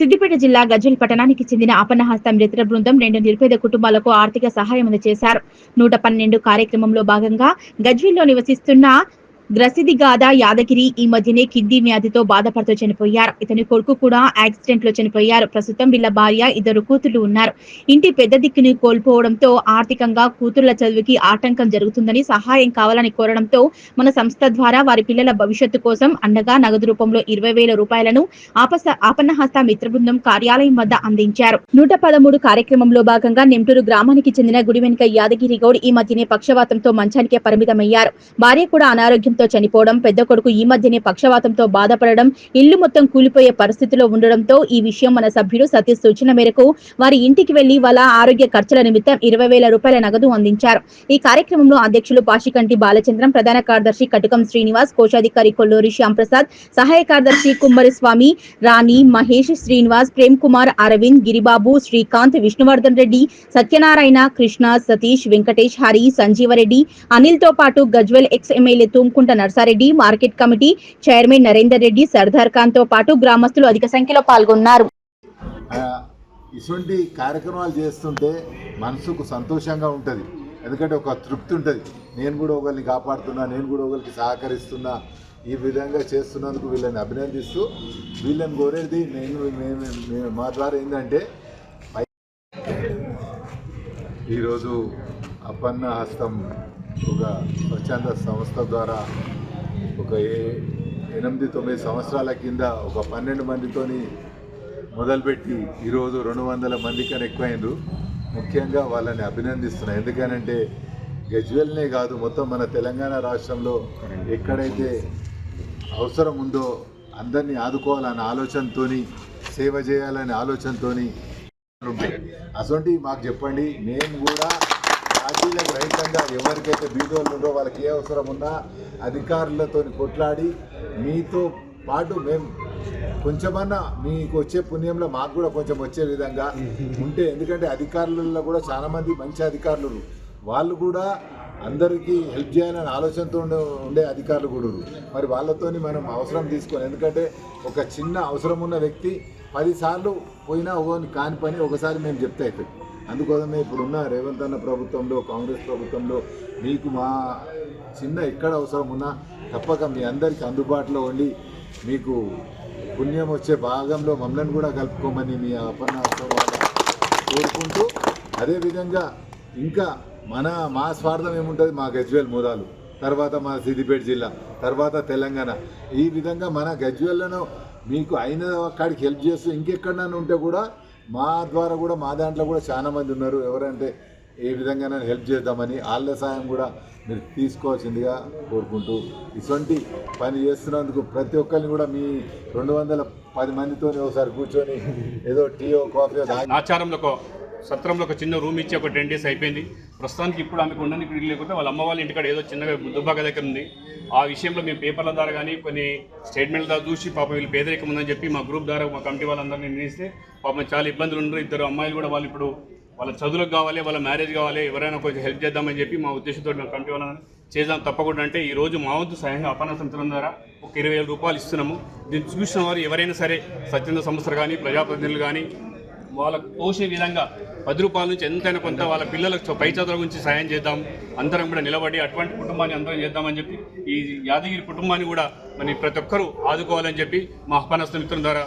సిద్దిపేట జిల్లా గజ్వెల్ పట్టణానికి చెందిన అపన్నహస్త మిత్ర బృందం రెండు నిరుపేద కుటుంబాలకు ఆర్థిక సహాయం అందజేశారు నూట పన్నెండు కార్యక్రమంలో భాగంగా గజ్వెల్లో నివసిస్తున్న గ్రసిదిగాద యాదగిరి ఈ మధ్యనే కిడ్నీ వ్యాధితో బాధపడుతూ చనిపోయారు. ఇతని కొడుకు కూడా యాక్సిడెంట్లో చనిపోయారు. ప్రస్తుతం వీళ్ళ భార్య ఇద్దరు కూతుర్లు ఉన్నారు. ఇంటి పెద్ద దిక్కుని కోల్పోవడంతో ఆర్థికంగా కూతుర్ల చదువుకి ఆటంకం జరుగుతుందని సహాయం కావాలని కోరడంతో మన సంస్థ ద్వారా వారి పిల్లల భవిష్యత్తు కోసం అండగా నగదు రూపంలో ఇరవై వేల రూపాయలను ఆపస ఆపన్నహస్త మిత్ర బృందం కార్యాలయం వద్ద అందించారు. నూట పదమూడు కార్యక్రమంలో భాగంగా నెంటూరు గ్రామానికి చెందిన గుడి వెనుక యాదగిరి గౌడ్ ఈ మధ్యనే పక్షవాతంతో మంచానికే పరిమితమయ్యారు. భార్య కూడా అనారోగ్యం అనారోగ్యంతో చనిపోవడం పెద్ద కొడుకు ఈ మధ్యనే పక్షవాతంతో బాధపడడం ఇల్లు మొత్తం కూలిపోయే పరిస్థితిలో ఉండడంతో ఈ విషయం మన సభ్యుడు సతీష్ సూచన మేరకు వారి ఇంటికి వెళ్ళి వాళ్ళ ఆరోగ్య ఖర్చుల నిమిత్తం ఇరవై వేల రూపాయల నగదు అందించారు. ఈ కార్యక్రమంలో అధ్యక్షులు పాషికంటి బాలచంద్రం ప్రధాన కార్యదర్శి కటుకం శ్రీనివాస్ కోశాధికారి కొల్లూరి శ్యాంప్రసాద్ సహాయ కార్యదర్శి కుమ్మరి స్వామి రాణి మహేష్ శ్రీనివాస్ ప్రేమ్ కుమార్ అరవింద్ గిరిబాబు శ్రీకాంత్ విష్ణువర్ధన్ రెడ్డి సత్యనారాయణ కృష్ణ సతీష్ వెంకటేష్ హరి సంజీవరెడ్డి అనిల్తో పాటు Gajwel ex MLA Tumkunta Narsareddy market committee chairman Narender Reddy Sardar ఖాన్తో పాటు గ్రామస్తులు అధిక సంఖ్యలో పాల్గొన్నారు. ఇటువంటి కార్యక్రమాలు చేస్తుంటే మనసుకు సంతోషంగా ఉంటుంది. ఎందుకంటే ఒక తృప్తి ఉంటుంది. నేను కూడా ఒకరిని కాపాడుతున్నా నేను కూడా ఒకరికి సహకరిస్తున్నా ఈ విధంగా చేస్తున్నందుకు వీళ్ళని అభినందిస్తూ వీళ్ళని కోరేది నేను నేను మా ద్వారా ఏంటంటే ఈరోజు అప్పన్న హస్తం ఒక స్వచ్ఛంద సంస్థ ద్వారా ఒక ఏ- ఎనిమిది తొమ్మిది సంవత్సరాల కింద ఒక పన్నెండు మందితోని మొదలుపెట్టి ఈరోజు రెండు వందల మంది కన్నా ఎక్కువైనరు ముఖ్యంగా వాళ్ళని అభినందిస్తున్నా. ఎందుకనంటే గజ్వెల్నే కాదు మొత్తం మన తెలంగాణ రాష్ట్రంలో ఎక్కడైతే అవసరం ఉందో అందరినీ ఆదుకోవాలనే ఆలోచనతోని సేవ చేయాలనే ఆలోచనతోని ఉంటాయి అటువంటి మాకు చెప్పండి మేము కూడా పార్టీలకు రహితంగా ఎవరికైతే బీదోళ్ళు ఉండో వాళ్ళకి ఏ అవసరం ఉన్నా అధికారులతో కొట్లాడి మీతో పాటు మేము కొంచెమన్నా మీకు వచ్చే పుణ్యంలో మాకు కూడా కొంచెం వచ్చే విధంగా ఉంటే ఎందుకంటే అధికారులలో కూడా చాలామంది మంచి అధికారులు. వాళ్ళు కూడా అందరికీ హెల్ప్ చేయాలనే ఆలోచనతో ఉండే ఉండే అధికారులు కూడా. మరి వాళ్ళతోని మనం అవసరం తీసుకొని ఎందుకంటే ఒక చిన్న అవసరం ఉన్న వ్యక్తి పదిసార్లు పోయినా ఓని కాని పని ఒకసారి మేము చెప్తే అవుతుంది అందుకోసమే ఇప్పుడున్న రేవంత్ అన్న ప్రభుత్వంలో కాంగ్రెస్ ప్రభుత్వంలో మీకు మా చిన్న ఎక్కడ అవసరం ఉన్నా తప్పక మీ అందరికీ అందుబాటులో ఉండి మీకు పుణ్యం వచ్చే భాగంలో మమ్మల్ని కూడా కలుపుకోమని మీ అపన్న కోరుకుంటూ అదేవిధంగా ఇంకా మన మా స్వార్థం ఏముంటుంది? మా గజ్వేల్ మూదాలు తర్వాత మా సిద్దిపేట జిల్లా తర్వాత తెలంగాణ. ఈ విధంగా మన గజ్వేల్లను మీకు అయిన కాడికి హెల్ప్ చేస్తూ ఇంకెక్కడన్నా ఉంటే కూడా మా ద్వారా కూడా మా దాంట్లో కూడా చాలా మంది ఉన్నారు. ఎవరంటే ఏ విధంగానైనా హెల్ప్ చేద్దామని వాళ్ళ సాయం కూడా మీరు తీసుకోవాల్సిందిగా కోరుకుంటూ ఇటువంటి పని చేస్తున్నందుకు ప్రతి ఒక్కరిని కూడా మీ రెండు వందల పది మందితో ఒకసారి కూర్చొని ఏదో టీయో కాఫీ ఆచారంలో సత్రంలో ఒక చిన్న రూమ్ ఇచ్చి ఒక టెన్ డేస్ అయిపోయింది. ప్రస్తుతానికి ఇప్పుడు ఆమెకు ఉండడానికి ఇల్లు లేకపోతే వాళ్ళ అమ్మ వాళ్ళ ఇంటికాడ ఏదో చిన్నగా దుబ్బాక దగ్గర ఉంది. ఆ విషయంలో మేము పేపర్ల ద్వారా కానీ కొన్ని స్టేట్మెంట్ల ద్వారా చూసి పాపం వీళ్ళు పేదరికం ఉందని చెప్పి మా గ్రూప్ ద్వారా మా కమిటీ వాళ్ళందరినీ నిర్ణయిస్తే పాపం చాలా ఇబ్బందులు ఉన్నారు ఇద్దరు అమ్మాయిలు కూడా వాళ్ళు ఇప్పుడు వాళ్ళ చదువులకు కావాలి వాళ్ళ మ్యారేజ్ కావాలి ఎవరైనా కొంచెం హెల్ప్ చేద్దామని చెప్పి మా ఉద్దేశంతో మా కమిటీ వాళ్ళని చేద్దాం తప్పకుండా అంటే ఈ రోజు మా వంతు సహాయంగా అపన్న సంస్థల ద్వారా ఒక ఇరవై వేల రూపాయలు ఇస్తున్నాము. దీన్ని చూసిన వారు ఎవరైనా సరే స్వచ్ఛంద సంస్థలు కానీ ప్రజాప్రతినిధులు కానీ వాళ్ళకు పోసే విధంగా పది రూపాయల నుంచి ఎంతైనా కొంత వాళ్ళ పిల్లలకు పై చదువుల గురించి సాయం చేద్దాం. అందరం కూడా నిలబడి అటువంటి కుటుంబాన్ని అందరం చేద్దామని చెప్పి ఈ యాదగిరి కుటుంబాన్ని కూడా మరి ప్రతి ఒక్కరూ ఆదుకోవాలని చెప్పి మా ఆహ్వానస్థ మిత్రుల ద్వారా